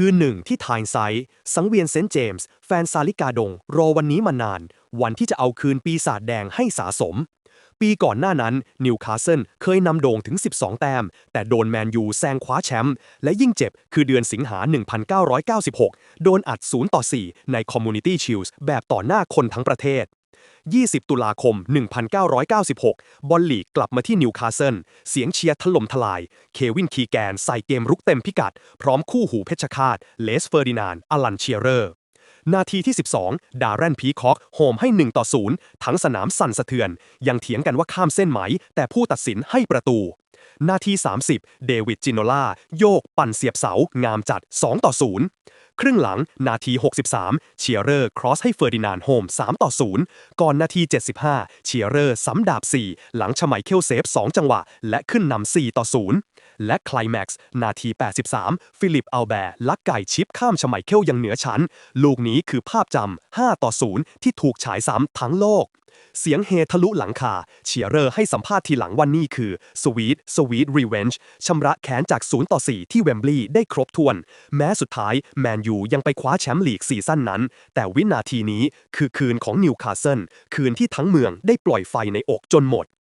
คือหนึ่งที่ไทน์ไซด์สังเวียนเซนต์เจมส์ แฟนซาลิกาดง รอวันนี้มานาน วันที่จะเอาคืนปีศาจแดงให้สะสม ปีก่อนหน้านั้นนิวคาสเซิลเคยนำโด่งถึง 12 แต้ม แต่โดนแมนยูแซงคว้าแชมป์และยิ่งเจ็บคือเดือนสิงหา 1996 โดนอัด 0 ต่อ 4 ใน Community Shield แบบต่อหน้าคนทั้งประเทศ 20 ตุลาคม 1996 บอลลีกกลับมาที่นิวคาสเซิล เสียงเชียร์ถล่มทลาย เควินคีแกนใส่เกมรุกเต็มพิกัด พร้อมคู่หูเพชรฆาต เลสเฟอร์ดินานอลันเชียเรอร์ นาทีที่ 12 ดาร์แรนพีคอกโฮมให้ 1 ต่อ 0 ทั้งสนามสั่นสะเทือน ยังเถียงกันว่าข้ามเส้นไหม แต่ผู้ตัดสินให้ประตู นาที30 เดวิดจินโนล่า โยกปั่นเสียบเสา งามจัด 2 ต่อ 0 ครึ่งหลัง นาที 63 เชียร์เรอร์ครอสให้เฟอร์ดินานโฮม 3 ต่อ 0 ก่อนนาที 75 เชียร์เรอร์ซ้ำดาบ 4 หลังชไมเคิลเซฟ 2 จังหวะ และขึ้นนำ4ต่อ 0 และคลแม็กซ์ นาที 83 ฟิลิปอัลแบร์ลักไก่ชิปข้ามชไมเคิลยังเหนือชั้น ลูกนี้คือภาพจำ5ต่อ 0 ที่ถูกฉายซ้ำทั้งโลก เสียงเฮทะลุหลังคาเชียเรอร์ให้สัมภาษณ์ทีหลังวันนี้คือ Sweet Sweet Revenge ชำระแค้นจาก 0 ต่อ 4 ที่เวมบลีย์ได้ครบถ้วน แม้สุดท้ายแมนยูยังไปคว้าแชมป์ลีกซีซั่นนั้น แต่วินาทีนี้คือคืนของนิวคาสเซิลคืนที่ทั้งเมืองได้ปล่อยไฟในอกจนหมด